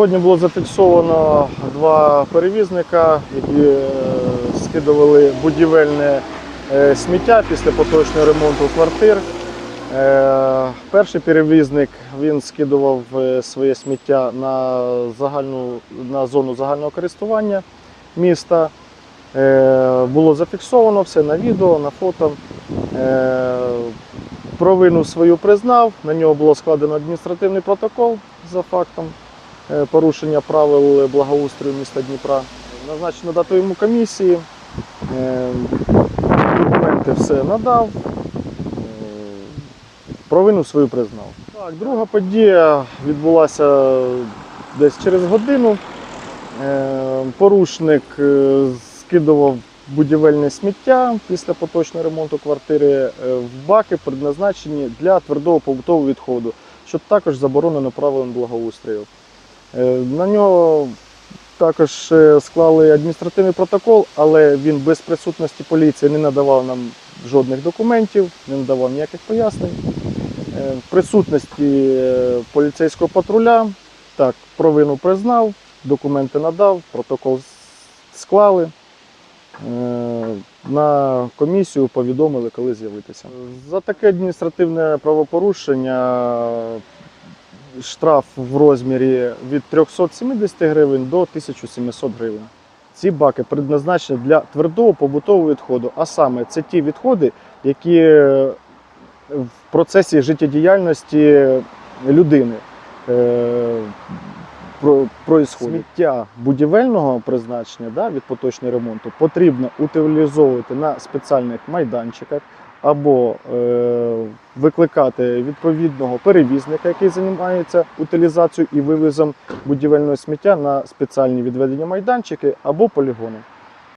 Сьогодні було зафіксовано два перевізника, які е, скидували будівельне е, сміття після поточного ремонту квартир. Е, Перший перевізник він скидував своє сміття на, загальну, на зону загального користування міста. Було зафіксовано все на відео, на фото. Провину свою признав, на нього було складено адміністративний протокол за фактом порушення правил благоустрою міста Дніпра. Назначено дату йому комісії, е, документи все надав, е, провину свою признав. Так, друга подія відбулася десь через годину. Е, Порушник е, скидував будівельне сміття після поточного ремонту квартири е, в баки, предназначені для твердого побутового відходу, що також заборонено правилам благоустрою. Е, На нього також е, склали адміністративний протокол, але він без присутності поліції не надавав нам жодних документів, не надавав ніяких пояснень. Е, В присутності поліцейського патруля так, провину признав, документи надав, протокол склали. На комісію повідомили, коли з'явитися. За таке адміністративне правопорушення штраф в розмірі від 370 гривень до 1700 гривень. Ці баки предназначені для твердого побутового відходу, а саме це ті відходи, які е, в процесі життєдіяльності людини е, про- Сміття будівельного призначення да, від поточного ремонту потрібно утилізовувати на спеціальних майданчиках або е, викликати відповідного перевізника, який займається утилізацією і вивозом будівельного сміття на спеціальні відведені майданчики або полігони.